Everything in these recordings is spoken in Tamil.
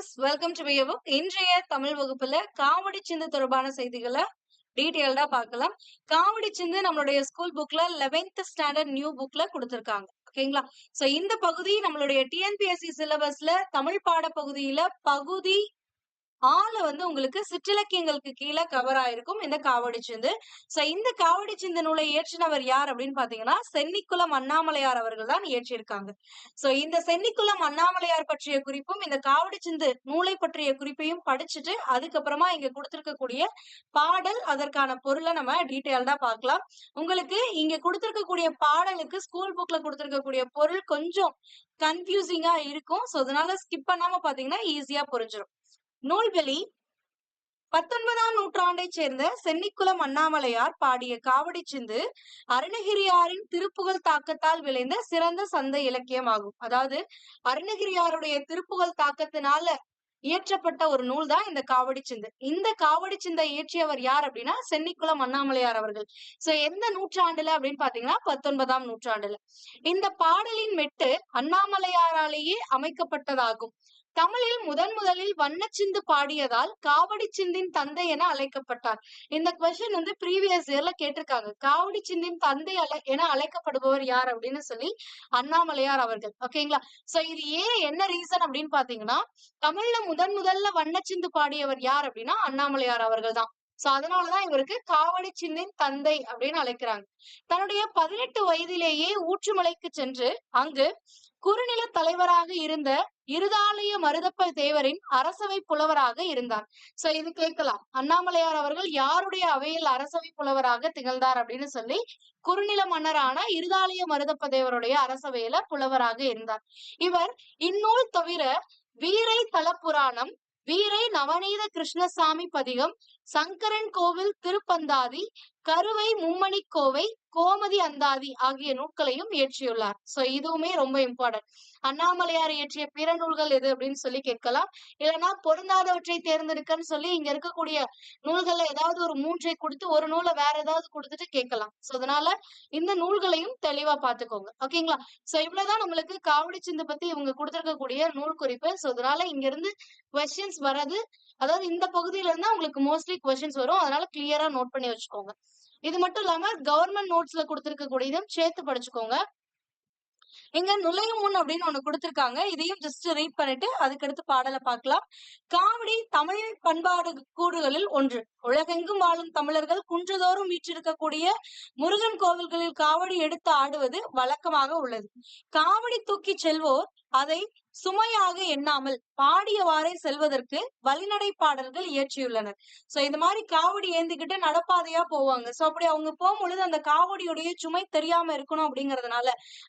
Learners welcome to BA book இன்றைய தமிழ் வகுப்புல காவடி சிந்து தொடர்பான செய்திகளை டீட்டெயில்டா பார்க்கலாம். காவடி சிந்து நம்மளுடைய ஸ்கூல் புக்ல லெவன்த் ஸ்டாண்டர்ட் நியூ புக்ல கொடுத்திருக்காங்க. ஓகேங்களா சோ இந்த பகுதி நம்மளுடைய டிஎன்பிஎஸ்சி சிலபஸ்ல தமிழ் பாட பகுதியில பகுதி ஆள வந்து உங்களுக்கு சிற்றிலக்கியங்களுக்கு கீழே கவர் ஆயிருக்கும். இந்த காவடி சிந்து. சோ இந்த காவடி சிந்து நூலை இயற்றினவர் யார் அப்படின்னு பாத்தீங்கன்னா சென்னிக்குளம் அண்ணாமலையார் அவர்கள் தான் இயற்றியிருக்காங்க. சோ இந்த சென்னிக்குளம் அண்ணாமலையார் பற்றிய குறிப்பும் இந்த காவடி சிந்து நூலை பற்றிய குறிப்பையும் படிச்சுட்டு அதுக்கப்புறமா இங்க கொடுத்திருக்கக்கூடிய பாடல் அதற்கான பொருளை நம்ம டீட்டெயில்டா பார்க்கலாம். உங்களுக்கு இங்க கொடுத்திருக்கக்கூடிய பாடலுக்கு ஸ்கூல் புக்ல கொடுத்திருக்கக்கூடிய பொருள் கொஞ்சம் கன்ஃபியூசிங்கா இருக்கும். சோ அதனால ஸ்கிப் பண்ணாம பாத்தீங்கன்னா ஈஸியா புரிஞ்சிடும் நூல்வெளி பத்தொன்பதாம் நூற்றாண்டைச் சேர்ந்த சென்னிக்குளம் அண்ணாமலையார் பாடிய காவடி சிந்து அருணகிரியாரின் திருப்புகழ் தாக்கத்தால் விளைந்த சிறந்த சந்தை இலக்கியமாகும் அதாவது அருணகிரியாருடைய திருப்புகழ் தாக்கத்தினால இயற்றப்பட்ட ஒரு நூல் தான் இந்த காவடி சிந்து. இந்த காவடி சிந்தை இயற்றியவர் யார் அப்படின்னா சென்னிக்குளம் அண்ணாமலையார் அவர்கள். சோ எந்த நூற்றாண்டுல அப்படின்னு பாத்தீங்கன்னா பத்தொன்பதாம் நூற்றாண்டுல. இந்த பாடலின் மெட்டு அண்ணாமலையாராலேயே அமைக்கப்பட்டதாகும். தமிழில் முதன் முதலில் வண்ணச்சிந்து பாடியதால் காவடி சிந்தின் தந்தை என அழைக்கப்பட்டார். இந்த கொஸ்டின் வந்து ப்ரீவியஸ் இயர்ல கேட்டிருக்காங்க. காவடி சிந்தின் தந்தை அலை என அழைக்கப்படுபவர் யார் அப்படின்னு சொல்லி அண்ணாமலையார் அவர்கள். ஓகேங்களா சோ இது ஏன் என்ன ரீசன் அப்படின்னு பாத்தீங்கன்னா தமிழ்ல முதன் முதல்ல வண்ணச்சிந்து பாடியவர் யார் அப்படின்னா அண்ணாமலையார் அவர்கள் தான். சோ அதனாலதான் இவருக்கு காவடி சிந்தின் தந்தை அப்படின்னு அழைக்கிறாங்க. தன்னுடைய பதினெட்டு வயதிலேயே ஊற்றுமலைக்கு சென்று அங்கு குறுநில தலைவராக இருந்த இருதாலய மருதப்ப தேவரின் அரசவை புலவராக இருந்தார். சோ இது கேட்கலாம். அண்ணாமலையார் அவர்கள் யாருடைய அவையில் அரசவை புலவராக திகழ்ந்தார் அப்படின்னு சொல்லி குறுநில மன்னரான இருதாலய மருதப்ப தேவருடைய அரசவையில புலவராக இருந்தார். இவர் இந்நூல் தவிர வீரை தலப்புராணம் வீரை நவநீத கிருஷ்ணசாமி பதிகம் சங்கரன் கோவில் திருப்பந்தாதி கருவை மும்மணி கோவை கோமதி அந்தாதி ஆகிய நூல்களையும் இயற்றியுள்ளார். சோ இதுவுமே ரொம்ப இம்பார்ட்டன்ட் அண்ணாமலையார் இயற்றிய பிற நூல்கள் எது அப்படின்னு சொல்லி கேட்கலாம். இல்லைன்னா பொருந்தாதவற்றை தேர்ந்தெடுக்கன்னு சொல்லி இங்க இருக்கக்கூடிய நூல்கள்ல ஏதாவது ஒரு மூன்றை கொடுத்து ஒரு நூலை வேற ஏதாவது கொடுத்துட்டு கேட்கலாம். சோ அதனால இந்த நூல்களையும் தெளிவா பாத்துக்கோங்க ஓகேங்களா சோ இவ்வளவுதான் நம்மளுக்கு காவடி சிந்து பத்தி இவங்க கொடுத்திருக்கக்கூடிய நூல் குறிப்பு. சோ அதனால இங்க இருந்து கொஸ்டின்ஸ் வர்றது அதாவது இந்த பகுதியில இருந்தா உங்களுக்கு மோஸ்ட்லி கொஸ்டின்ஸ் வரும். அதனால கிளியரா நோட் பண்ணி வச்சுக்கோங்க. இது மட்டும் இல்லாம கவர்மெண்ட் நோட்ஸ்ல கொடுத்திருக்கக்கூடியதும் சேர்த்து படிச்சுக்கோங்க. இங்க நுழையும் முன் அப்படின்னு ஒண்ணு கொடுத்திருக்காங்க. இதையும் ஜஸ்ட் ரீட் பண்ணிட்டு அதுக்கடுத்து பாடலை பார்க்கலாம். காவடி தமிழ் பண்பாடு கூறுகளில் ஒன்று. உலகெங்கும் வாழும் தமிழர்கள் குன்றுதோறும் வீற்றிருக்கக்கூடிய முருகன் கோவில்களில் காவடி எடுத்து ஆடுவது வழக்கமாக உள்ளது. காவடி தூக்கி செல்வோர் அதை சுமையாக எண்ணாமல் பாடியவாறே செல்வதற்கு வழிநடை பாடல்கள் இயற்றியுள்ளனர். சோ இந்த மாதிரி காவடி ஏந்திக்கிட்டு நடப்பாதையா போவாங்க. சோ அப்படி அவங்க போகும்பொழுது அந்த காவடியுடைய சுமை தெரியாம இருக்கணும் அப்படிங்கறதுனால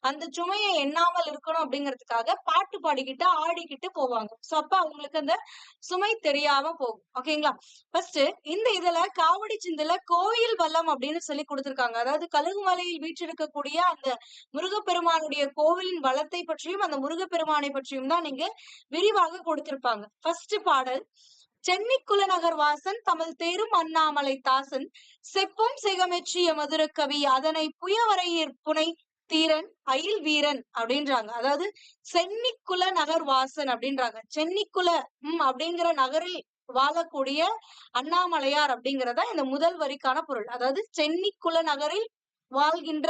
அந்த சுமையை எண்ணாமல் இருக்கணும் அப்படிங்கிறதுக்காக பாட்டு பாடிக்கிட்டு ஆடிக்கிட்டு போவாங்க. சோ அப்ப அவங்களுக்கு அந்த சுமை தெரியாம போகும். ஓகேங்களா ஃபர்ஸ்ட் இந்த இதுல காவடி சிந்துல கோயில் வல்லம் அப்படின்னு சொல்லி கொடுத்திருக்காங்க. அதாவது கழுகுமலையில் வீற்றிருக்கக்கூடிய அந்த முருகப்பெருமானுடைய கோவிலின் வளத்தை பற்றியும் அந்த முருகப்பெருமானை பற்றியும் தான் நீங்க விரிவாக கொடுத்திருப்பாங்க. ஃபர்ஸ்ட் பாடல் சென்னை குலநகர் வாசன் தமிழ் தேரும் அண்ணாமலை தாசன் செப்பும் சிகமெச்சிய மதுரக்கவி அதனை புயவரையர் புனை தீரன் அயில் வீரன் அப்படின்றாங்க. அதாவது சென்னிக்குல நகர் வாசன் அப்படின்றாங்க சென்னிக்குல உம் அப்படிங்கிற நகரில் வாழக்கூடிய அண்ணாமலையார் அப்படிங்கறத இந்த முதல் வரிக்கான பொருள். அதாவது சென்னிக்குல நகரில் வாழ்கின்ற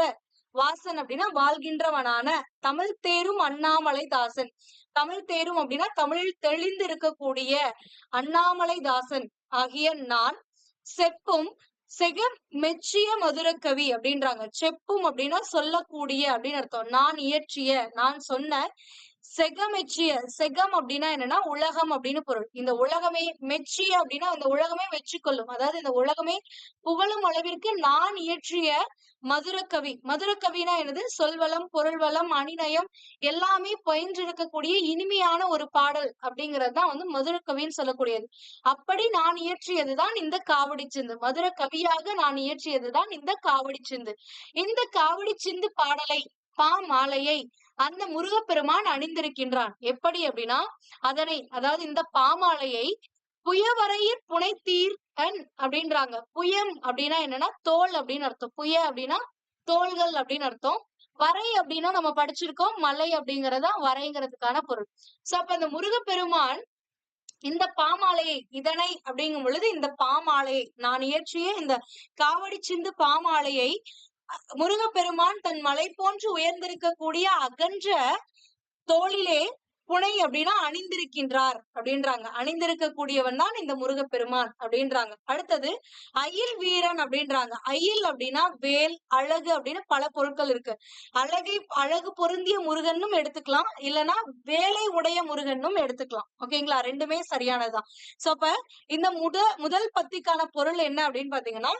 வாசன் அப்படின்னா வாழ்கின்றவனான தமிழ் தேரும் அண்ணாமலை தாசன் தமிழ் தேரும் அப்படின்னா தமிழில் தெளிந்து இருக்கக்கூடிய அண்ணாமலை தாசன் ஆகிய நான் செப்பும் செக மெச்சிய மதுரக்கவி அப்படின்றாங்க. செப்பும் அப்படின்னா சொல்லக்கூடிய அப்படின்னு அர்த்தம். நான் இயற்றிய நான் சொன்ன செகமெச்சிய செகம் அப்படின்னா என்னன்னா உலகம் அப்படின்னு பொருள். இந்த உலகமே மெச்சி அப்படின்னா இந்த உலகமே மெச்சிக்கொள்ளும். அதாவது இந்த உலகமே புகழும் அளவிற்கு நான் இயற்றிய மதுரக்கவி. மதுரக்கவினா என்னது? சொல்வளம் பொருள்வளம் அணிநயம் எல்லாமே பயின்றிருக்கக்கூடிய இனிமையான ஒரு பாடல் அப்படிங்கிறது தான் வந்து மதுரக்கவின்னு சொல்லக்கூடியது. அப்படி நான் இயற்றியதுதான் இந்த காவடி சிந்து. மதுர கவியாக நான் இயற்றியதுதான் இந்த காவடி சிந்து. இந்த காவடி சிந்து பாடலை பா மாலையை அந்த முருகப்பெருமான் அணிந்திருக்கின்றான் எப்படி அப்படின்னா அதனை அதாவது இந்த பாமாலையை புயவரையிற் புனைத்தீர் அன் அப்படின்றாங்க. புயம் அப்படின்னா என்னன்னா தோல் அப்படின்னு அர்த்தம். புய அப்படின்னா தோள்கள் அப்படின்னு அர்த்தம். வரை அப்படின்னா நம்ம படிச்சிருக்கோம். மலை அப்படிங்கறதா வரைங்கிறதுக்கான பொருள். சோ அப்ப அந்த முருகப்பெருமான் இந்த பாமாலையை இதனை அப்படிங்கும் பொழுது இந்த பாமாலையை நான் இயற்றிய இந்த காவடி சிந்து பாமாலையை முருகப்பெருமான் தன் மலை போன்று உயர்ந்திருக்கக்கூடிய அகன்ற தோளிலே புனை அப்படின்னா அணிந்திருக்கின்றார் அப்படின்றாங்க. அணிந்திருக்கக்கூடியவன் தான் இந்த முருகப்பெருமான் அப்படின்றாங்க. அடுத்தது அயில் வீரன் அப்படின்றாங்க. அயில் அப்படின்னா வேல் அழகு அப்படின்னு பல பொருட்கள் இருக்கு. அழகை அழகு பொருந்திய முருகனும் எடுத்துக்கலாம். இல்லைன்னா வேலை உடைய முருகனும் எடுத்துக்கலாம். ஓகேங்களா? ரெண்டுமே சரியானதுதான். சோ அப்ப இந்த முத முதல் பத்திக்கான பொருள் என்ன அப்படின்னு பாத்தீங்கன்னா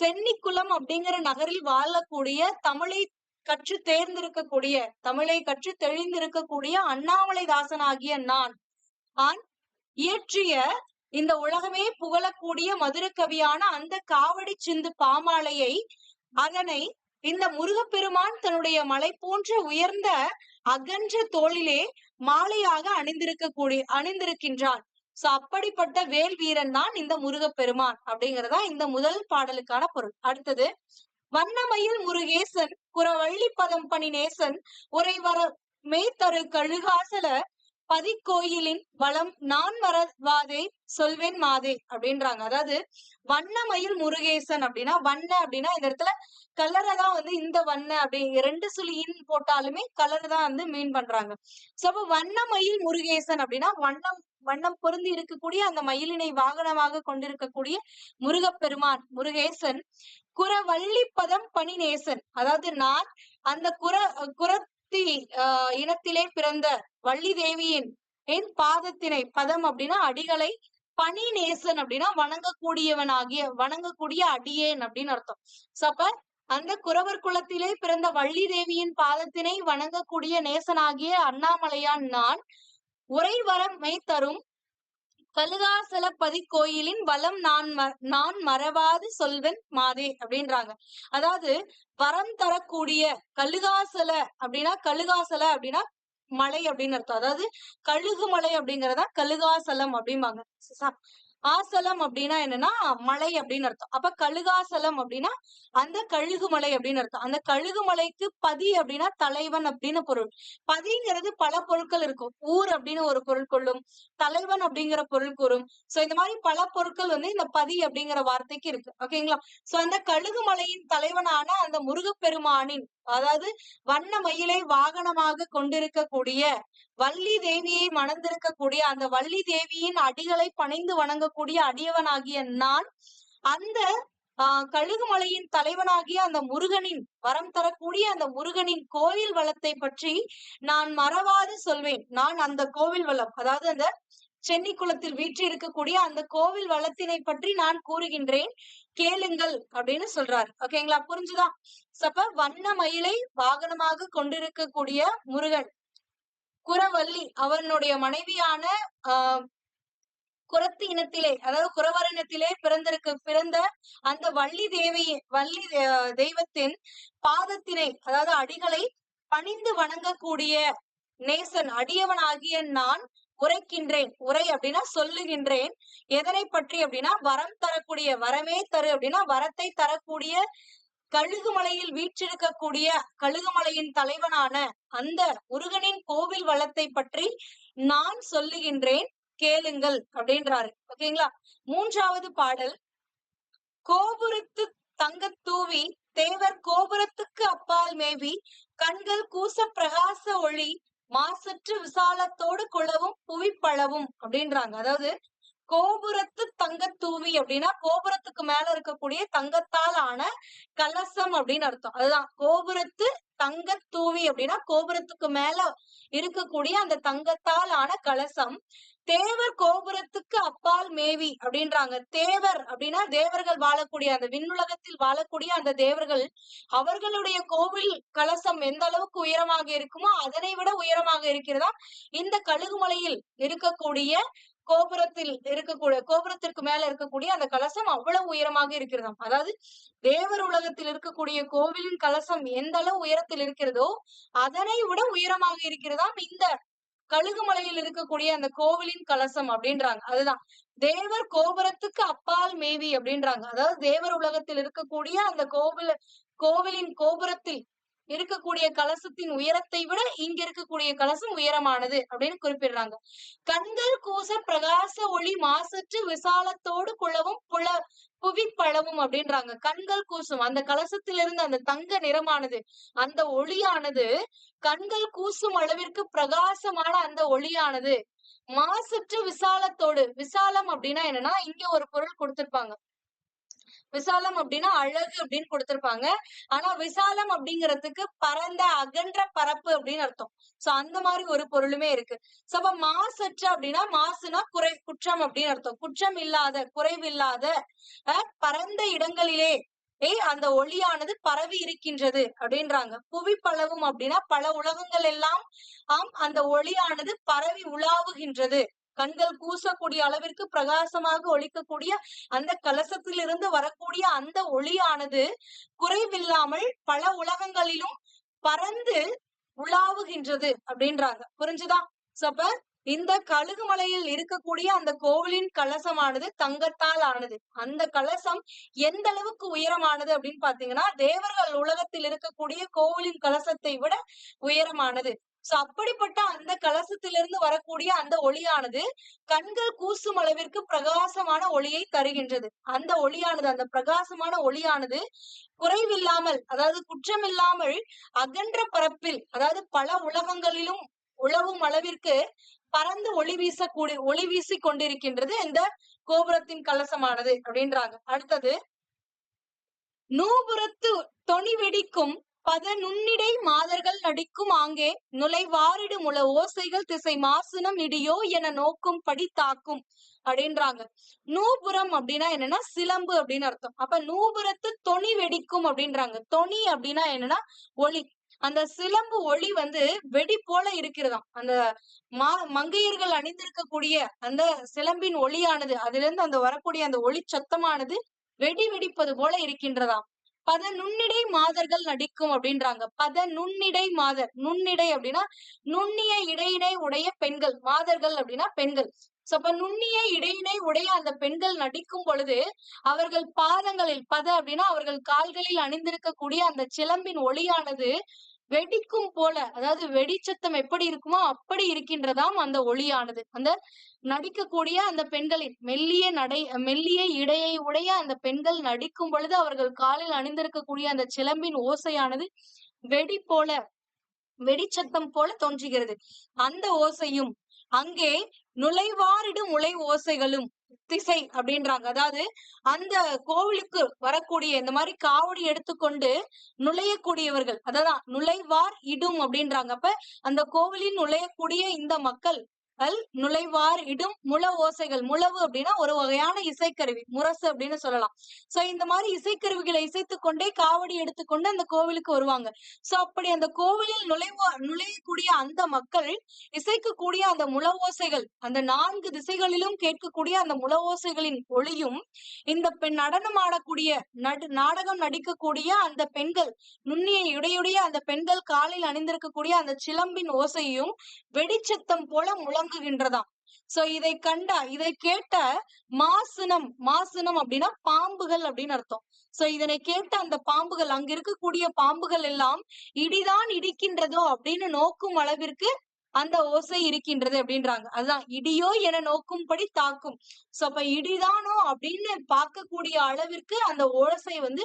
சென்னிக்குளம் அப்படிங்கிற நகரில் வாழக்கூடிய தமிழை கற்று தேர்ந்திருக்கக்கூடிய தமிழை கற்று தெளிந்திருக்கக்கூடிய அண்ணாமலை தாசனாகிய நான். ஆண் இயற்றிய இந்த உலகமே புகழக்கூடிய மதுரக்கவியான அந்த காவடி சிந்து பாமாலையை அதனை இந்த முருகப்பெருமான் தன்னுடைய மலை போன்ற உயர்ந்த அகன்ற தோளிலே மாலையாக அணிந்திருக்கக்கூடிய அணிந்திருக்கின்றான். சோ அப்படிப்பட்ட வேல் வீரன் தான் இந்த முருகப்பெருமான் அப்படிங்கறதா இந்த முதல் பாடலுக்கான பொருள். அடுத்தது வண்ணமயில் முருகேசன் குறவள்ளி பதம் பணி நேசன் உரைவர மேய்த்தரு கழுகாசல பதிக்கோயிலின் வளம் நான் வரவாதே சொல்வேன் மாதே அப்படின்றாங்க. அதாவது வண்ணமயில் முருகேசன் அப்படின்னா வண்ண அப்படின்னா இந்த இடத்துல கலரை தான் வந்து இந்த வண்ண அப்படி ரெண்டு சுழியின் போட்டாலுமே கலர் தான் வந்து மீன் பண்றாங்க. சோ அப்ப வண்ணமயில் முருகேசன் அப்படின்னா வண்ணம் வண்ணம் பொருந்தி இருக்கக்கூடிய அந்த மயிலினை வாகனமாக கொண்டிருக்கக்கூடிய முருகப்பெருமான் முருகேசன் குறவள்ளி பதம் பணிநேசன். அதாவது நான் அந்த குர குரத்தி ஆஹ் இனத்திலே பிறந்த வள்ளி தேவியின் என் பாதத்தினை பதம் அப்படின்னா அடிகளை பனி நேசன் அப்படின்னா வணங்கக்கூடியவனாகிய வணங்கக்கூடிய அடியேன் அப்படின்னு அர்த்தம். சப்ப அந்த குறவர் குலத்திலே பிறந்த வள்ளி தேவியின் பாதத்தினை வணங்கக்கூடிய நேசனாகிய அண்ணாமலையான் நான் உரை மெய் தரும் கழுகாசலப்பதி கோயிலின் வளம் நான் ம- நான் மறவாது சொல்வன் மாதே அப்படின்றாங்க. அதாவது வரம் தரக்கூடிய கழுகாசல அப்படின்னா கழுகாசல அப்படின்னா மலை அப்படின்னு அர்த்தம். அதாவது கழுகு மலை அப்படிங்கறதா கழுகாசலம் அப்படிம்பாங்க. ஆசலம் அப்படின்னா என்னன்னா மலை அப்படின்னு அர்த்தம். அப்ப கழுகாசலம் அப்படின்னா அந்த கழுகு மலை அப்படின்னு அர்த்தம். அந்த கழுகு மலைக்கு பதி அப்படின்னா தலைவன் அப்படின்னு பொருள். பதிங்கிறது பல பொருட்கள் இருக்கும். ஊர் அப்படின்னு ஒரு பொருள் கொள்ளும். தலைவன் அப்படிங்கிற பொருள் கூறும். சோ இந்த மாதிரி பல பொருட்கள் வந்து இந்த பதி அப்படிங்கிற வார்த்தைக்கு இருக்கு. ஓகேங்களா சோ அந்த கழுகு மலையின் தலைவனான அந்த முருகப்பெருமானின் அதாவது வண்ண மயிலை வாகனமாக கொண்டிருக்கக்கூடிய வள்ளி தேவியை மணந்திருக்கக்கூடிய அந்த வள்ளி தேவியின் அடிகளை பணிந்து வணங்கக்கூடிய அடியவனாகிய நான் அந்த ஆஹ் கழுகுமலையின் தலைவனாகிய அந்த முருகனின் வரம் தரக்கூடிய அந்த முருகனின் கோவில் வளத்தை பற்றி நான் மறவாது சொல்வேன். நான் அந்த கோவில் வளம் அதாவது அந்த சென்னி குளத்தில் வீற்றி இருக்கக்கூடிய அந்த கோவில் வளத்தினை பற்றி நான் கூறுகின்றேன். கேளுங்கள் அப்படின்னு சொல்றாரு. ஓகேங்களா? புரிஞ்சுதா? சப்ப வண்ண மயிலை வாகனமாக கொண்டிருக்கக்கூடிய முருகன். குரவள்ளி அவனுடைய மனைவியான ஆஹ் குரத்து இனத்திலே அதாவது குறவர் இனத்திலே பிறந்திருக்க பிறந்த அந்த வள்ளி தேவி வள்ளி தெய்வத்தின் பாதத்தினை அதாவது அடிகளை பணிந்து வணங்கக்கூடிய நேசன் அடியவனாகிய நான் உரைக்கின்றேன். உரை அப்படின்னா சொல்லுகின்றேன். எதனை பற்றி அப்படின்னா வரம் தரக்கூடிய வரமே தரு அப்படின்னா வரத்தை தரக்கூடிய கழுகுமலையில் வீற்றிருக்கக்கூடிய கழுகுமலையின் தலைவனான அந்த முருகனின் கோவில் வளத்தை பற்றி நான் சொல்லுகின்றேன். கேளுங்கள் அப்படின்றாரு. ஓகேங்களா? மூன்றாவது பாடல். கோபுரத்து தங்கத் தூவி தேவர் கோபுரத்துக்கு அப்பால் மேவி கண்கள் கூச பிரகாச ஒளி மாசற்று விசாலத்தோடு குளவும் புவிப்பளவும் அப்படின்றாங்க. அதாவது கோபுரத்து தங்கத்தூவி அப்படின்னா கோபுரத்துக்கு மேல இருக்கக்கூடிய தங்கத்தால் ஆன கலசம் அப்படின்னு அர்த்தம். அதுதான். கோபுரத்து தங்கத்தூவி அப்படின்னா கோபுரத்துக்கு மேல இருக்கக்கூடிய அந்த தங்கத்தால் ஆன கலசம். தேவர் கோபுரத்துக்கு அப்பால் மேவி அப்படின்றாங்க. தேவர் அப்படின்னா தேவர்கள் வாழக்கூடிய அந்த விண்ணுலகத்தில் வாழக்கூடிய அந்த தேவர்கள் அவர்களுடைய கோவில் கலசம் எந்த அளவுக்கு உயரமாக இருக்குமோ அதனை விட உயரமாக இருக்கிறதா? இந்த கழுகுமலையில் இருக்கக்கூடிய கோபுரத்தில் இருக்கக்கூடிய கோபுரத்திற்கு மேல இருக்கக்கூடிய அந்த கலசம் அவ்வளவு உயரமாக இருக்கிறதாம். அதாவது தேவர் உலகத்தில் இருக்கக்கூடிய கோவிலின் கலசம் எந்த அளவு உயரத்தில் இருக்கிறதோ அதனை விட உயரமாக இருக்கிறதாம் இந்த கழுகுமலையில் இருக்கக்கூடிய அந்த கோவிலின் கலசம் அப்படின்றாங்க. அதுதான். தேவர் கோபுரத்துக்கு அப்பால் மேவி அப்படின்றாங்க. அதாவது தேவர் உலகத்தில் இருக்கக்கூடிய அந்த கோவில் கோவிலின் கோபுரத்தில் இருக்கக்கூடிய கலசத்தின் உயரத்தை விட இங்க இருக்கக்கூடிய கலசம் உயரமானது அப்படின்னு குறிப்பிடுறாங்க. கண்கள் கூச பிரகாச ஒளி மாசற்று விசாலத்தோடு குளவும் புல புவிப்பளவும் அப்படின்றாங்க. கண்கள் கூசும் அந்த கலசத்திலிருந்து அந்த தங்க நிறமானது அந்த ஒளியானது கண்கள் கூசும் அளவிற்கு பிரகாசமான அந்த ஒளியானது. மாசற்று விசாலத்தோடு விசாலம் அப்படின்னா என்னன்னா இங்க ஒரு பொருள் கொடுத்திருப்பாங்க. விசாலம் அப்படின்னா அழகு அப்படின்னு கொடுத்திருப்பாங்க. ஆனா விசாலம் அப்படிங்கிறதுக்கு பரந்த அகன்ற பரப்பு அப்படின்னு அர்த்தம். சோ அந்த மாதிரி ஒரு பொருளுமே இருக்கு. சோ அப்ப மாசற்ற அப்படின்னா மாசுனா குறை குற்றம் அப்படின்னு அர்த்தம். குற்றம் இல்லாத குறைவில்லாத அஹ், பரந்த இடங்களிலே ஏய் அந்த ஒளியானது பரவி இருக்கின்றது அப்படின்றாங்க. புவி பலவும் அப்படின்னா பல உலகங்கள் எல்லாம் ஆம் அந்த ஒளியானது பரவி உலாவுகின்றது. கண்கள் கூசக்கூடிய அளவிற்கு பிரகாசமாக ஒழிக்கக்கூடிய அந்த கலசத்திலிருந்து வரக்கூடிய அந்த ஒளியானது குறைவில்லாமல் பல உலகங்களிலும் பறந்து உலாவுகின்றது அப்படின்றாங்க. புரிஞ்சுதா? சப்ப இந்த கழுகு மலையில் இருக்கக்கூடிய அந்த கோவிலின் கலசமானது தங்கத்தால் ஆனது. அந்த கலசம் எந்த அளவுக்கு உயரமானது அப்படின்னு பாத்தீங்கன்னா தேவர்கள் உலகத்தில் இருக்கக்கூடிய கோவிலின் கலசத்தை விட உயரமானது. சோ அப்படிப்பட்ட அந்த கலசத்திலிருந்து வரக்கூடிய அந்த ஒளியானது கண்கள் கூசும் அளவிற்கு பிரகாசமான ஒளியை தருகின்றது. அந்த ஒளியானது அந்த பிரகாசமான ஒளியானது குறைவில்லாமல் அதாவது குற்றமில்லாமல் அகன்ற பரப்பில் அதாவது பல உலகங்களிலும் உழவும் அளவிற்கு பறந்து ஒளி வீசக்கூடிய ஒளி வீசி கொண்டிருக்கின்றது இந்த கோபுரத்தின் கலசமானது அப்படின்றாங்க. அடுத்தது நூபுரத்து தொனி வெடிக்கும் பத நுண்ணிடை மாதர்கள் நடிக்கும் ஆங்கே நுழைவாரிடும் முள ஓசைகள் திசை மாசுனம் இடியோ என நோக்கும் படி தாக்கும் அப்படின்றாங்க. நூபுரம் அப்படின்னா என்னன்னா சிலம்பு அப்படின்னு அர்த்தம். அப்ப நூபுரத்து தொனி வெடிக்கும் அப்படின்றாங்க. தொனி அப்படின்னா என்னன்னா ஒளி. அந்த சிலம்பு ஒளி வந்து வெடி போல இருக்கிறதாம். அந்த மா மங்கையர்கள் அணிந்திருக்கக்கூடிய அந்த சிலம்பின் ஒளியானது அதுல இருந்து அந்த வரக்கூடிய அந்த ஒளி சத்தமானது வெடி வெடிப்பது போல இருக்கின்றதாம். பத நுண்ணிடை மாதர்கள் நடிக்கும் அப்படின்றாங்க. பத நுண்ணிடை மாதர் நுண்ணிடை அப்படின்னா நுண்ணிய இடையினை உடைய பெண்கள் மாதர்கள் அப்படின்னா பெண்கள். சோ அப்ப நுண்ணிய இடையினை உடைய அந்த பெண்கள் நடிக்கும் பொழுது அவர்கள் பாதங்களில் பத அப்படின்னா அவர்கள் கால்களில் அணிந்திருக்கக்கூடிய அந்த சிலம்பின் ஒளியானது வெடிக்கும் போல அதாவது வெடிச்சத்தம் எப்படி இருக்குமோ அப்படி இருக்கின்றதாம் அந்த ஒளியானது. அந்த நடிக்கக்கூடிய அந்த பெண்களின் மெல்லிய நடை மெல்லிய இடையை உடைய அந்த பெண்கள் நடிக்கும் பொழுது அவர்கள் காலில் அணிந்திருக்கக்கூடிய அந்த சிலம்பின் ஓசையானது வெடி போல வெடிச்சத்தம் போல தோன்றுகிறது. அந்த ஓசையும் அங்கே நுழைவாரிடு முளை ஓசைகளும் திசை அப்படின்றாங்க. அதாவது அந்த கோவிலுக்கு வரக்கூடிய இந்த மாதிரி காவடி எடுத்துக்கொண்டு நுழையக்கூடியவர்கள் அதான் நுழைவார் இடும் அப்படின்றாங்க. அப்ப அந்த கோவிலில் நுழையக்கூடிய இந்த மக்கள் கல் நுழைவார் இடும் முழ ஓசைகள். முழவு அப்படின்னா ஒரு வகையான இசைக்கருவி முரசு அப்படின்னு சொல்லலாம். சோ இந்த மாதிரி இசைக்கருவிகளை இசைத்துக் கொண்டே காவடி எடுத்துக்கொண்டு அந்த கோவிலுக்கு வருவாங்க. சோ அப்படி அந்த கோவிலில் நுழைவா நுழையக்கூடிய அந்த மக்கள் இசைக்கக்கூடிய அந்த முழ ஓசைகள் அந்த நான்கு திசைகளிலும் கேட்கக்கூடிய அந்த முழ ஓசைகளின் ஒளியும் இந்த பெண் நடனம் ஆடக்கூடிய நடு நாடகம் நடிக்கக்கூடிய அந்த பெண்கள் நுண்ணிய இடையுடைய அந்த பெண்கள் காலில் அணிந்திருக்கக்கூடிய அந்த சிலம்பின் ஓசையும் வெடிச்சத்தம் போல தாங்குகின்றதாம். சோ இதை கண்ட இதை கேட்ட மாசுனம் மாசுனம் அப்படின்னா பாம்புகள் அப்படின்னு அர்த்தம். சோ இதனை கேட்ட அந்த பாம்புகள் அங்க இருக்கக்கூடிய பாம்புகள் எல்லாம் இடிதான் இடிக்கின்றதோ? அப்படின்னு நோக்கும் அளவிற்கு அந்த ஓசை இருக்கின்றது அப்படின்றாங்க. அதுதான் இடியோ என நோக்கும்படி தாக்கும். சோ அப்ப இடிதானோ அப்படின்னு பார்க்கக்கூடிய அளவிற்கு அந்த ஓசை வந்து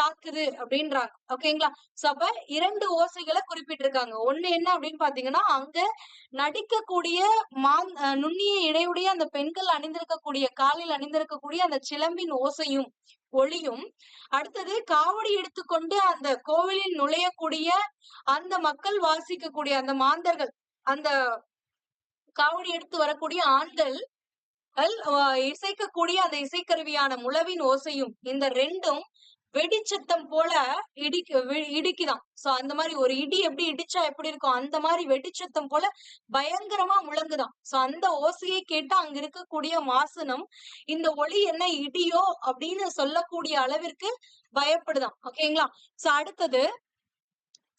தாக்குது அப்படின்றாங்க. ஓகேங்களா சோ அப்ப இரண்டு ஓசைகளை குறிப்பிட்டிருக்காங்க. ஒண்ணு என்ன அப்படின்னு பாத்தீங்கன்னா அங்க நடிக்கக்கூடிய மான் நுண்ணிய இடையுடைய அந்த பெண்கள் அணிந்திருக்கக்கூடிய காலில் அணிந்திருக்கக்கூடிய அந்த சிலம்பின் ஓசையும் ஒளியும் அடுத்தது காவடி எடுத்துக்கொண்டு அந்த கோவிலில் நுழையக்கூடிய அந்த மக்கள் வாசிக்கக்கூடிய அந்த மாந்தர்கள் அந்த காவடி எடுத்து வரக்கூடிய ஆண்கள் இசைக்கக்கூடிய அந்த இசைக்கருவியான முழவின் ஓசையும் இந்த ரெண்டும் வெடிச்சத்தம் போல இடிக்கு இடிக்குதான் சோ அந்த மாதிரி ஒரு இடி எப்படி இடிச்சா எப்படி இருக்கும்? அந்த மாதிரி வெடிச்சத்தம் போல பயங்கரமா முழங்குதான் சோ அந்த ஓசையை கேட்டு அங்க இருக்கக்கூடிய மாசனம் இந்த ஒளி என்ன இடியோ அப்படின்னு சொல்லக்கூடிய அளவிற்கு பயப்படுதான் ஓகேங்களா? சோ அடுத்தது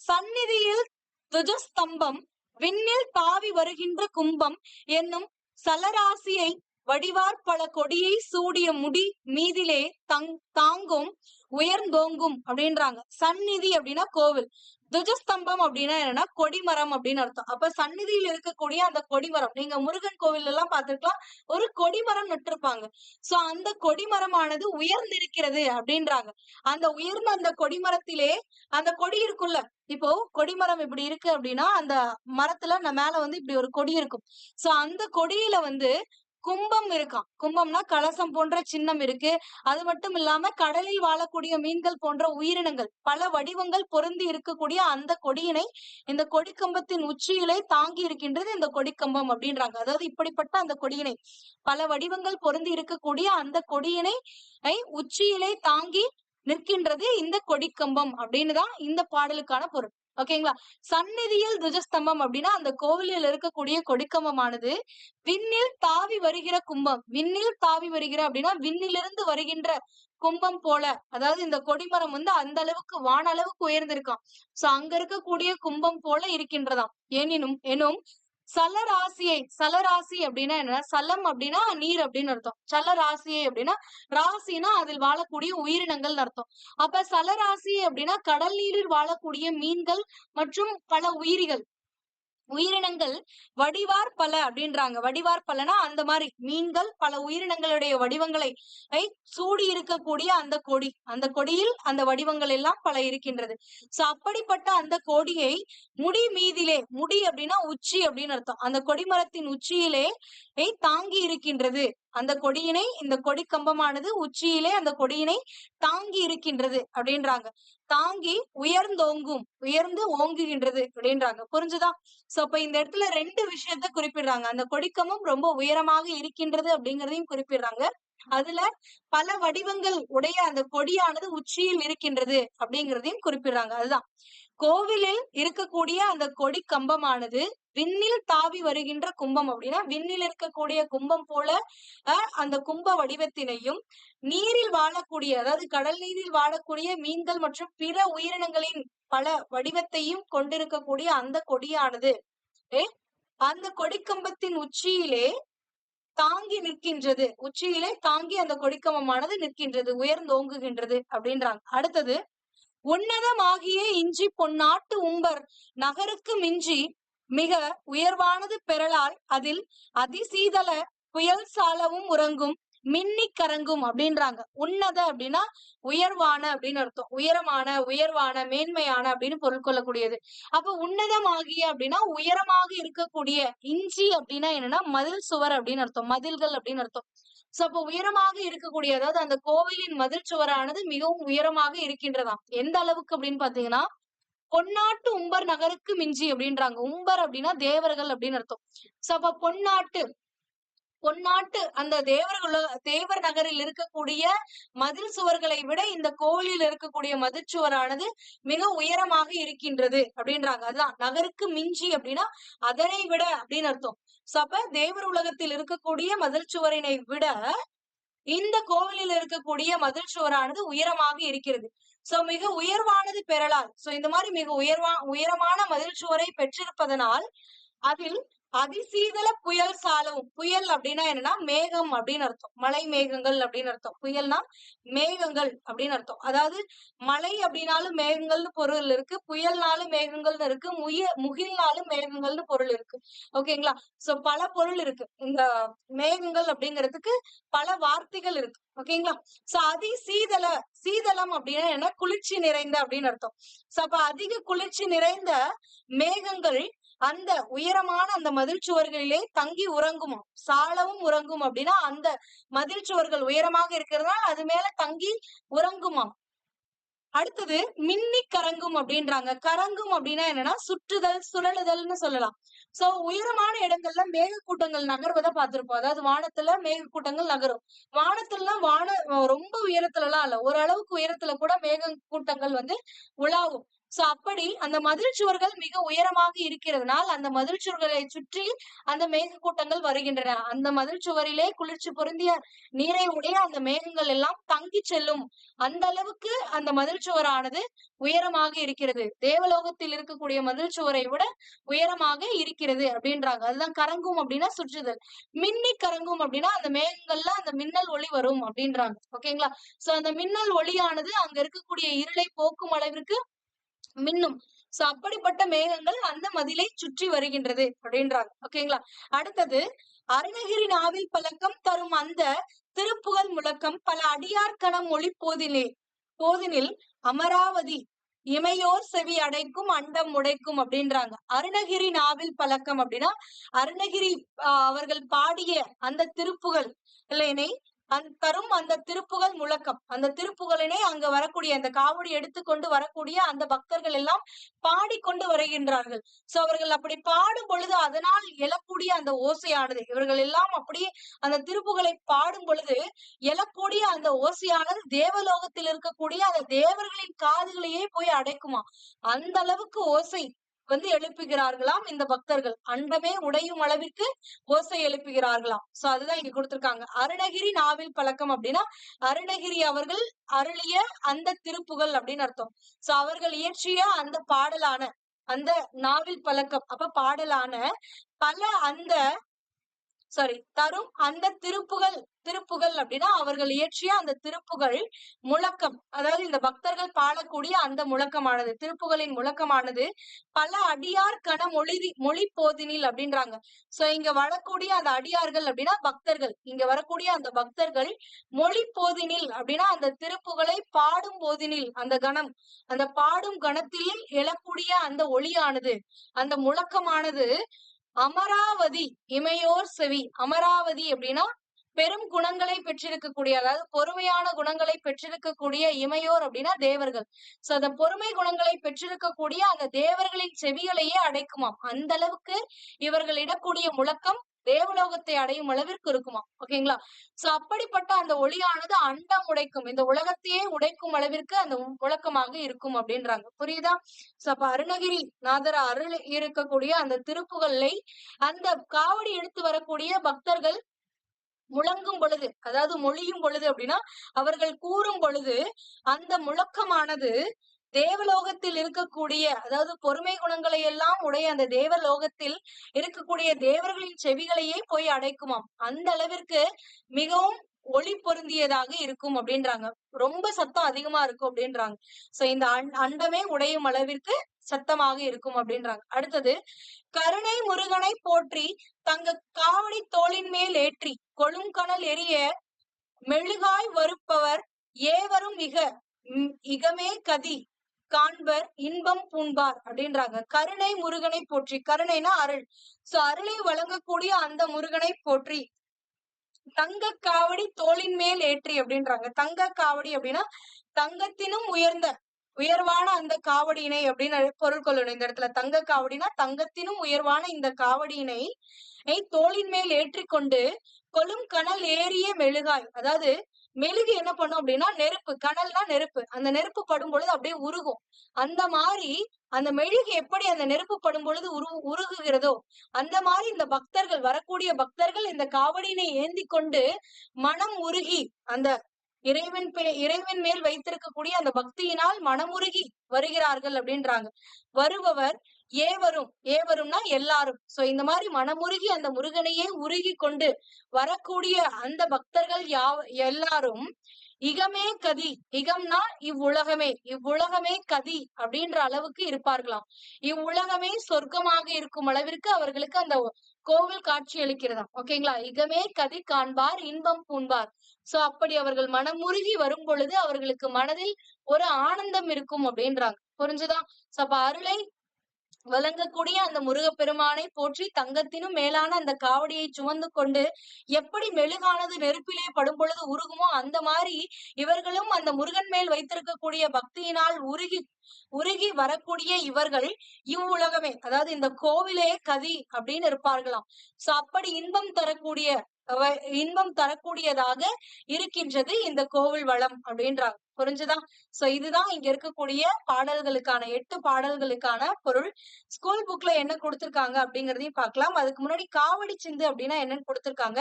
சந்நிதியில் துஜஸ்தம்பம் விண்ணில் தாவி வருகின்ற கும்பம் என்னும் சலராசியை வடிவார் பல கொடியை சூடிய முடி மீதிலே தங் தாங்கும் உயர்ந்தோங்கும் அப்படின்றாங்க. சந்நிதி அப்படின்னா கோவில். துஜஸ்தம்பம் அப்படின்னா என்னன்னா கொடிமரம் அப்படின்னு அர்த்தம். அப்ப சந்நிதியில் இருக்கக்கூடிய அந்த கொடிமரம் நீங்க முருகன் கோவில் எல்லாம் பார்த்திருக்கலாம் ஒரு கொடிமரம் நட்டிருப்பாங்க. சோ அந்த கொடிமரமானது உயர்ந்திருக்கிறது அப்படின்றாங்க. அந்த உயர்ந்த அந்த கொடிமரத்திலே அந்த கொடி இருக்குல்ல இப்போ கொடிமரம் இப்படி இருக்கு அப்படின்னா அந்த மரத்துல நம்ம மேல வந்து இப்படி ஒரு கொடி இருக்கும். சோ அந்த கொடியில வந்து கும்பம் இருக்காம் கும்பம்னா கலசம் போன்ற சின்னம் இருக்கு. அது மட்டும் இல்லாம கடலில் வாழக்கூடிய மீன்கள் போன்ற உயிரினங்கள் பல வடிவங்கள் பொருந்தி இருக்கக்கூடிய அந்த கொடியினை இந்த கொடிக்கம்பத்தின் உச்சியிலே தாங்கி இருக்கின்றது இந்த கொடிக்கம்பம் அப்படின்றாங்க. அதாவது இப்படிப்பட்ட அந்த கொடியினை பல வடிவங்கள் பொருந்தி இருக்கக்கூடிய அந்த கொடியினை உச்சியிலே தாங்கி நிற்கின்றது இந்த கொடிக்கம்பம் அப்படின்னு தான் இந்த பாடலுக்கான பொருள். ஓகேங்களா? சந்நிதியில் துஜஸ்தம்பம் அப்படின்னா அந்த கோவிலில் இருக்கக்கூடிய கொடிக்கம்பமானது. விண்ணில் தாவி வருகிற கும்பம். விண்ணில் தாவி வருகிற அப்படின்னா விண்ணிலிருந்து வருகின்ற கும்பம் போல. அதாவது இந்த கொடிமரம் வந்து அந்த அளவுக்கு வான அளவுக்கு உயர்ந்திருக்கான் சோ அங்க இருக்கக்கூடிய கும்பம் போல இருக்கின்றதாம். எனினும் எனும் சலராசியை சலராசி அப்படின்னா என்ன சலம் அப்படின்னா நீர் அப்படின்னு அர்த்தம். சலராசியை அப்படின்னா ராசினா அதில் வாழக்கூடிய உயிரினங்கள் அர்த்தம். அப்ப சலராசி அப்படின்னா கடல் நீரில் வாழக்கூடிய மீன்கள் மற்றும் பல உயிரிகள். உயிரினங்கள் வடிவார் பல அப்படின்றாங்க. வடிவார் பலனா அந்த மாதிரி மீன்கள் பல உயிரினங்களுடைய வடிவங்களை சூடி இருக்கக்கூடிய அந்த கொடி. அந்த கொடியில் அந்த வடிவங்கள் எல்லாம் பல இருக்கின்றது. சோ அப்படிப்பட்ட அந்த கொடியை முடி மீதிலே முடி அப்படின்னா உச்சி அப்படின்னு அர்த்தம். அந்த கொடிமரத்தின் உச்சியிலே தாங்கி இருக்கின்றது. அந்த கொடியினை இந்த கொடி கம்பமானது உச்சியிலே அந்த கொடியினை தாங்கி இருக்கின்றது அப்படின்றாங்க. தாங்கி உயர்ந்தோங்கும் உயர்ந்து ஓங்குகின்றது அப்படின்றாங்க. புரிஞ்சுதா? சோ அப்ப இந்த இடத்துல ரெண்டு விஷயத்த குறிப்பிடுறாங்க. அந்த கொடிக்கமும் ரொம்ப உயரமாக இருக்கின்றது அப்படிங்கறதையும் குறிப்பிடுறாங்க. அதுல பல வடிவங்கள் உடைய அந்த கொடியானது உச்சியில் இருக்கின்றது அப்படிங்கறதையும் குறிப்பிடுறாங்க. அதுதான். கோவிலில் இருக்கக்கூடிய அந்த கொடி கம்பமானது விண்ணில் தாவி வருகின்ற கும்பம் அப்படின்னா விண்ணில் இருக்கக்கூடிய கும்பம் போல அஹ், அந்த கும்ப வடிவத்தினையும் நீரில் வாழக்கூடிய அதாவது கடல் நீரில் வாழக்கூடிய மீன்கள் மற்றும் பிற உயிரினங்களின் பல வடிவத்தையும் கொண்டிருக்கக்கூடிய அந்த கொடியானது. அந்த கொடிக்கம்பத்தின் உச்சியிலே தாங்கி நிற்கின்றது. உச்சியிலே தாங்கி அந்த கொடிக்கம்பமானது நிற்கின்றது உயர்ந்தோங்குகின்றது அப்படின்றாங்க. அடுத்தது உன்னதமாகிய இஞ்சி பொன்னாட்டு உம்பர் நகருக்கு மிஞ்சி மிக உயர்வானது பெறலால் அதில் அதிசீதள புயல் சாலவும் உறங்கும் மின்னி கரங்கும் அப்படின்றாங்க. உன்னத அப்படின்னா உயர்வான அப்படின்னு அர்த்தம். உயரமான உயர்வான மேன்மையான அப்படின்னு பொருள் கொள்ளக்கூடியது. அப்ப உன்னதமாகிய அப்படின்னா உயரமாக இருக்கக்கூடிய இஞ்சி அப்படின்னா என்னன்னா மதில் சுவர் அப்படின்னு அர்த்தம். மதில்கள் அப்படின்னு அர்த்தம். சோ அப்ப உயரமாக இருக்கக்கூடிய அதாவது அந்த கோவிலின் மதில் சுவரானது மிகவும் உயரமாக இருக்கின்றதாம். எந்த அளவுக்கு அப்படின்னு பாத்தீங்கன்னா பொன்னாட்டு உம்பர் நகருக்கு மிஞ்சி அப்படின்றாங்க. உம்பர் அப்படின்னா தேவர்கள் அப்படின்னு அர்த்தம். சோ அப்ப பொன்னாட்டு பொன்னாட்டு அந்த தேவர்கள் தேவர் நகரில் இருக்கக்கூடிய மதில் சுவர்களை விட இந்த கோவிலில் இருக்கக்கூடிய மதில் சுவரானது மிக உயரமாக இருக்கின்றது அப்படின்றாங்க. அதுதான் நகருக்கு மிஞ்சி அப்படின்னா அதனை விட அப்படின்னு அர்த்தம். அப்ப தேவர் உலகத்தில் இருக்கக்கூடிய மதில் சுவரினை விட இந்த கோவிலில் இருக்கக்கூடிய மதில் சுவரானது உயரமாக இருக்கிறது. சோ மிக உயர்வானது பெறலாம் சோ இந்த மாதிரி மிக உயர்வா உயரமான மதில் சுவரை பெற்றிருப்பதனால் அதில் அதிசீதள புயல் சாலவும் புயல் அப்படின்னா என்னன்னா மேகம் அப்படின்னு அர்த்தம். மலை மேகங்கள் அப்படின்னு அர்த்தம். புயல்னா மேகங்கள் அப்படின்னு அர்த்தம். அதாவது மலை அப்படின்னாலும் மேகங்கள்னு பொருள் இருக்கு. புயல்னாலும் மேகங்கள்னு இருக்கு. முய முகில்னாலும் மேகங்கள்னு பொருள் இருக்கு. ஓகேங்களா சோ பல பொருள் இருக்கு. இந்த மேகங்கள் அப்படிங்கிறதுக்கு பல வார்த்தைகள் இருக்கு. ஓகேங்களா சோ அதி சீதள சீதளம் அப்படின்னா என்ன? குளிர்ச்சி நிறைந்த அப்படின்னு அர்த்தம். சோ அப்ப அதிக குளிர்ச்சி நிறைந்த மேகங்கள் அந்த உயரமான அந்த மதில் சுவர்களிலே தங்கி உறங்குமா சாலவும் உறங்கும் அப்படின்னா அந்த மதில் சுவர்கள் உயரமாக இருக்கிறதுனால அது மேல தங்கி உறங்குமாம். அடுத்தது மின்னி கரங்கும் அப்படின்றாங்க. கரங்கும் அப்படின்னா என்னன்னா சுற்றுதல் சுழலுதல்னு சொல்லலாம். சோ உயரமான இடங்கள்ல மேகக்கூட்டங்கள் நகர்வதை பார்த்திருப்போம். அதாவது வானத்துல மேகக்கூட்டங்கள் நகரும். வானத்துல வான ரொம்ப உயரத்துல எல்லாம் இல்ல. ஓரளவுக்கு உயரத்துல கூட மேக கூட்டங்கள் வந்து உலாவும். சோ அப்படி அந்த மதில் சுவர்கள் மிக உயரமாக இருக்கிறதுனால் அந்த மதில் சுவர்களை சுற்றி அந்த மேகக்கூட்டங்கள் வருகின்றன. அந்த மதில் சுவரிலே குளிர்ச்சி பொருந்திய நீரை உடைய அந்த மேகங்கள் எல்லாம் தங்கி செல்லும் அந்த அளவுக்கு அந்த மதில் சுவரானது உயரமாக இருக்கிறது. தேவலோகத்தில் இருக்கக்கூடிய மதில் சுவரை விட உயரமாக இருக்கிறது அப்படின்றாங்க. அதுதான் கரங்கும் அப்படின்னா சுற்றுதல். மின்னி கரங்கும் அப்படின்னா அந்த மேகங்கள்ல அந்த மின்னல் ஒளி வரும் அப்படின்றாங்க. ஓகேங்களா சோ அந்த மின்னல் ஒளியானது அங்க இருக்கக்கூடிய இருளை போக்கும் அளவிற்கு மின்னும். சோ அப்படிப்பட்ட மேகங்கள் அந்த மதிலை சுற்றி வருகின்றது அப்படின்றாங்க. ஓகேங்களா அடுத்தது அருணகிரி நாவில் பழக்கம் தரும் அந்த திருப்புகழ் முழக்கம் பல அடியார் கணம் மொழி போதினே போதினில் அமராவதி இமையோர் செவி அடைக்கும் அண்டம் உடைக்கும் அப்படின்றாங்க. அருணகிரி நாவில் பழக்கம் அப்படின்னா அருணகிரி அவர்கள் பாடிய அந்த திருப்புகள் இல்லைனை தரும் அந்த திருப்புகழ் முழக்கம். அந்த திருப்புகழினை அங்க வரக்கூடிய அந்த காவடி எடுத்துக்கொண்டு வரக்கூடிய அந்த பக்தர்கள் எல்லாம் பாடிக்கொண்டு வருகின்றார்கள். சோ அவர்கள் அப்படி பாடும் பொழுது அதனால் எழக்கூடிய அந்த ஓசையானது. இவர்கள் எல்லாம் அப்படியே அந்த திருப்புகளை பாடும் பொழுது எழக்கூடிய அந்த ஓசையானது தேவலோகத்தில் இருக்கக்கூடிய அந்த தேவர்களின் காதுகளையே போய் அடைக்குமா. அந்த அளவுக்கு ஓசை. வந்து எழுப்புகிறார்களாம் இந்த பக்தர்கள். அண்டமே உடையும் அளவிற்கு ஓசை எழுப்புகிறார்களாம். சோ அதுதான் இங்க கொடுத்திருக்காங்க. அருணகிரி நாவில் பழக்கம் அப்படின்னா அருணகிரி அவர்கள் அருளிய அந்த திருப்புகள் அப்படின்னு அர்த்தம். சோ அவர்கள் இயற்றிய அந்த பாடலான அந்த நாவில் பழக்கம் அப்ப பாடலான பல அந்த சாரி தரும் அந்த திருப்புகள் திருப்புகள் அப்படின்னா அவர்கள் இயற்றிய அந்த திருப்புகள் முழக்கம். அதாவது இந்த பக்தர்கள் பாடக்கூடிய அந்த முழக்கமானது திருப்புகளின் முழக்கமானது பல அடியார் கன மொழி மொழி போதினில் அப்படின்றாங்க. சோ இங்க வரக்கூடிய அந்த அடியார்கள் அப்படின்னா பக்தர்கள். இங்க வரக்கூடிய அந்த பக்தர்கள் மொழி போதினில் அப்படின்னா அந்த திருப்புகளை பாடும் போதினில் அந்த கணம். அந்த பாடும் கணத்தில் எழக்கூடிய அந்த ஒளியானது அந்த முழக்கமானது அமராவதி இமையோர் செவி. அமராவதி அப்படின்னா பெரும் குணங்களை பெற்றிருக்கக்கூடிய அதாவது பொறுமையான குணங்களை பெற்றிருக்கக்கூடிய இமையோர் அப்படின்னா தேவர்கள். சோ அந்த பொறுமை குணங்களை பெற்றிருக்கக்கூடிய அந்த தேவர்களின் செவிகளையே அடைக்குமாம். அந்த அளவுக்கு இவர்கள் இடக்கூடிய முழக்கம் தேவலோகத்தை அடையும் அளவிற்கு இருக்குமா? ஓகேங்களா சோ அப்படிப்பட்ட அந்த ஒளியானது அண்டம் உடைக்கும். இந்த உலகத்தையே உடைக்கும் அளவிற்கு அந்த முழக்கமாக இருக்கும் அப்படின்றாங்க. புரியுதா? சோ அப்ப அருணகிரி நாதர் அருள் இருக்கக்கூடிய அந்த திருப்புகளை அந்த காவடி எடுத்து வரக்கூடிய பக்தர்கள் முழங்கும் பொழுது அதாவது மொழியும் பொழுது அப்படின்னா அவர்கள் கூறும் பொழுது அந்த முழக்கமானது தேவலோகத்தில் இருக்கக்கூடிய அதாவது பொறுமை குணங்களை எல்லாம் உடைய அந்த தேவலோகத்தில் இருக்கக்கூடிய தேவர்களின் செவிகளையே போய் அடைக்குமாம். அந்த அளவிற்கு மிகவும் ஒளி பொருந்தியதாக இருக்கும் அப்படின்றாங்க. ரொம்ப சத்தம் அதிகமா இருக்கும் அப்படின்றாங்க. சோ இந்த அண்டமே உடையும் அளவிற்கு சத்தமாக இருக்கும் அப்படின்றாங்க. அடுத்தது கருணை முருகனை போற்றி தங்க காவடி தோளின் மேல் ஏற்றி கொழுங்கணல் எரிய மெழுகாய் வருப்பவர் ஏவரும் மிக இகமே கதி. காண்பர் இன்பம் பூண்பார் அப்படின்றாங்க. கருணை முருகனை போற்றி. கருணைனா அருள். சோ அருளை வழங்கக்கூடிய அந்த முருகனை போற்றி. தங்க காவடி தோளின் மேல் ஏற்றி அப்படின்றாங்க. தங்க காவடி அப்படின்னா தங்கத்தினும் உயர்ந்த உயர்வான அந்த காவடியினை அப்படின்னு பொருள் கொள்ளணும் இந்த இடத்துல தங்க காவடினா தங்கத்தினும் உயர்வான இந்த காவடியினை தோளின் மேல் ஏற்றிக்கொண்டு கொழும் கனல் ஏறிய மெழுகாய். அதாவது மெழுகு என்ன பண்ணும் அப்படின்னா நெருப்பு கனல்னா நெருப்பு. அந்த நெருப்பு படும் பொழுது அப்படியே உருகும். அந்த மாதிரி அந்த மெழுகு எப்படி அந்த நெருப்பு படும் பொழுது உரு உருகுகிறதோ அந்த மாதிரி இந்த பக்தர்கள் வரக்கூடிய பக்தர்கள் இந்த காவடியினை ஏந்தி கொண்டு மனம் உருகி அந்த இறைவன் இறைவன் மேல் வைத்திருக்கக்கூடிய அந்த பக்தியினால் மனமுருகி வருகிறார்கள் அப்படின்றாங்க. வருபவர் ஏவரும் ஏவரும்னா எல்லாரும். சோ இந்த மாதிரி மனமுருகி அந்த முருகனையே உருகி கொண்டு வரக்கூடிய அந்த பக்தர்கள் யா எல்லாரும் இகமே கதி இகம்னா இவ்வுலகமே இவ்வுலகமே கதி அப்படின்ற அளவுக்கு இருப்பார்களாம். இவ்வுலகமே சொர்க்கமாக இருக்கும் அளவிற்கு அவர்களுக்கு அந்த கோவில் காட்சி அளிக்கிறதாம். ஓகேங்களா இகமே கதி காண்பார் இன்பம் பூண்பார். சோ அப்படி அவர்கள் மனமுருகி வரும் பொழுது அவர்களுக்கு மனதில் ஒரு ஆனந்தம் இருக்கும் அப்படின்றாங்க. புரிஞ்சுதான் சோ அப்ப அருளை வழங்கக்கூடிய அந்த முருகப்பெருமானை போற்றி தங்கத்தினும் மேலான அந்த காவடியை சுமந்து கொண்டு எப்படி மெழுகானது நெருப்பிலே படும் பொழுது உருகுமோ அந்த மாதிரி இவர்களும் அந்த முருகன் மேல் வைத்திருக்கக்கூடிய பக்தியினால் உருகி உருகி வரக்கூடிய இவர்கள் இவ்வுலகமே அதாவது இந்த கோவிலே கதி அப்படின்னு இருப்பார்களாம். சோ அப்படி இன்பம் தரக்கூடிய இன்பம் தரக்கூடியதாக இருக்கின்றது இந்த கோவில் வளம் அப்படின்றாங்க. புரிஞ்சுதா? சோ இதுதான் இங்க இருக்கக்கூடிய பாடல்களுக்கான எட்டு பாடல்களுக்கான பொருள். ஸ்கூல் புக்ல என்ன கொடுத்திருக்காங்க அப்படிங்கறதையும் பார்க்கலாம். அதுக்கு முன்னாடி காவடி சிந்து அப்படின்னா என்னன்னு கொடுத்திருக்காங்க.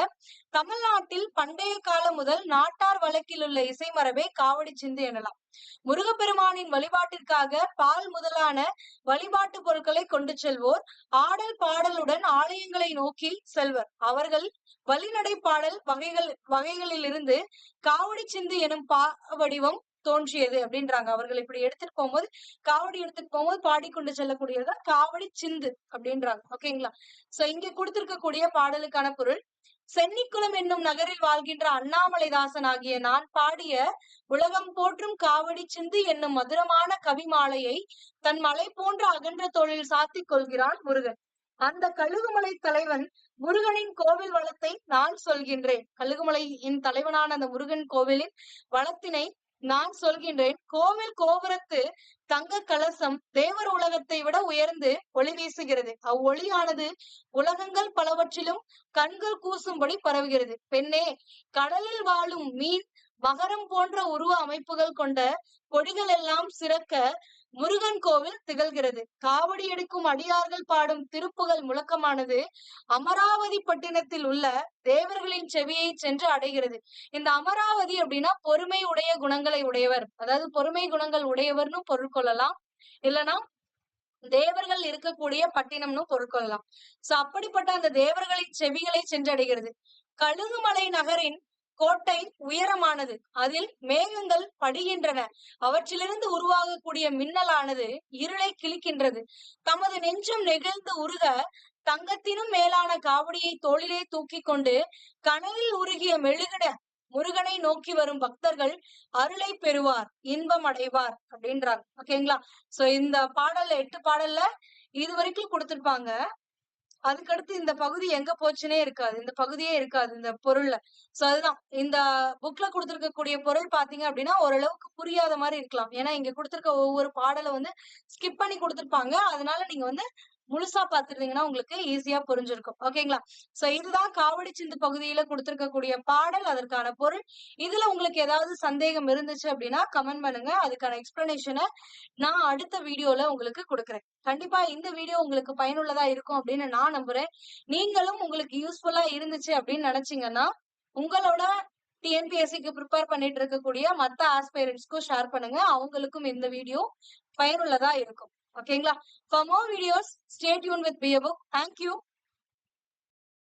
தமிழ்நாட்டில் பண்டைய காலம் முதல் நாட்டார் வழக்கில் உள்ள இசை மரபே காவடி சிந்து எனலாம். முருகப்பெருமானின் வழிபாட்டிற்காக பால் முதலான வழிபாட்டு பொருட்களை கொண்டு செல்வோர். ஆடல் பாடலுடன் ஆலயங்களை நோக்கி செல்வர். அவர்கள் வழிநடை பாடல் வகைகள் வகைகளில் இருந்து காவடி சிந்து எனும் பா வடிவம் தோன்றியது அப்படின்றாங்க. அவர்கள் இப்படி எடுத்துட்டு போகும்போது காவடி எடுத்துட்டு போகும்போது பாடிக்கொண்டு செல்லக்கூடியதுதான் காவடி சிந்து அப்படின்றாங்க. ஓகேங்களா? சோ இங்க கொடுத்திருக்கக்கூடிய பாடலுக்கான பொருள் சென்னிக்குளம் என்னும் நகரில் வாழ்கின்ற அண்ணாமலைதாசன் ஆகிய நான் பாடிய உலகம் போற்றும் காவடி சிந்து என்னும் மதுரமான கவிமாலையை தன் மலை போன்ற அகன்ற தோளில் சாத்திக் கொள்கிறான் முருகன். அந்த கழுகுமலை தலைவன் முருகனின் கோவில் வளத்தை நான் சொல்கின்றேன். கழுகுமலையின் தலைவனான அந்த முருகன் கோவிலின் வளத்தினை நான் சொல்கின்றேன் கோவில் கோபுரத்து தங்க கலசம் தேவர் உலகத்தை விட உயர்ந்து ஒளி வீசுகிறது. அவ்வொளியானது உலகங்கள் பலவற்றிலும் கண்கள் கூசும்படி பரவுகிறது. பெண்ணே கடலில் வாழும் மீன் மகரம் போன்ற உருவ அமைப்புகள் கொண்ட கொடிகள் எல்லாம் சிறக்க முருகன் கோவில் திகழ்கிறது. காவடி எடுக்கும் அடியார்கள் பாடும் திருப்புகள் முழக்கமானது அமராவதி பட்டினத்தில் உள்ள தேவர்களின் செவியை சென்று அடைகிறது. இந்த அமராவதி அப்படின்னா பொறுமை உடைய குணங்களை உடையவர். அதாவது பொறுமை குணங்கள் உடையவர்னு பொருள் கொள்ளலாம். இல்லைன்னா தேவர்கள் இருக்கக்கூடிய பட்டினம்னு பொருள் கொள்ளலாம். சோ அப்படிப்பட்ட அந்த தேவர்களின் செவிகளை சென்றடைகிறது. கழுகுமலை நகரின் கோட்டை உயரமானது. அதில் மேகங்கள் படுகின்றன. அவற்றிலிருந்து உருவாகக்கூடிய மின்னலானது இருளை கிழிக்கின்றது. தமது நெஞ்சம் நெகிழ்ந்து உருக தங்கத்தினும் மேலான காவடியை தோளிலே தூக்கி கொண்டு கனவில் உருகிய மெழுகிட முருகனை நோக்கி வரும் பக்தர்கள் அருளை பெறுவார் இன்பம் அடைவார் அப்படின்றாங்க. ஓகேங்களா சோ இந்த பாடல்ல எட்டு பாடல்ல இது வரைக்கும் கொடுத்திருப்பாங்க. அதுக்கடுத்து இந்த பகுதி எங்க போச்சுன்னே இருக்காது. இந்த பகுதியே இருக்காது இந்த பொருள்ல. சோ அதுதான். இந்த புக்ல கொடுத்துருக்கக்கூடிய பொருள் பாத்தீங்க அப்படின்னா ஓரளவுக்கு புரியாத மாதிரி இருக்கலாம். ஏன்னா இங்க கொடுத்துருக்க ஒவ்வொரு பாடலை வந்து ஸ்கிப் பண்ணி கொடுத்துருப்பாங்க. அதனால நீங்க வந்து முழுசா பார்த்துருந்தீங்கன்னா உங்களுக்கு ஈஸியா புரிஞ்சிருக்கும். ஓகேங்களா சோ இதுதான் காவடி சிந்து பகுதியில கொடுத்திருக்கக்கூடிய பாடல் அதற்கான பொருள். இதுல உங்களுக்கு ஏதாவது சந்தேகம் இருந்துச்சு அப்படின்னா கமெண்ட் பண்ணுங்க. அதுக்கான எக்ஸ்பிளனேஷனை நான் அடுத்த வீடியோல உங்களுக்கு கொடுக்குறேன். கண்டிப்பா இந்த வீடியோ உங்களுக்கு பயனுள்ளதா இருக்கும் அப்படின்னு நான் நம்புறேன். நீங்களும் உங்களுக்கு யூஸ்ஃபுல்லா இருந்துச்சு அப்படின்னு நினைச்சீங்கன்னா உங்களோட டிஎன்பிஎஸ்சிக்கு ப்ரிப்பேர் பண்ணிட்டு இருக்கக்கூடிய மத்த ஆஸ்பைரண்ட்ஸ்க்கும் ஷேர் பண்ணுங்க. அவங்களுக்கும் இந்த வீடியோ பயனுள்ளதா இருக்கும். ஓகேங்களா for more videos stay tuned with B book thank you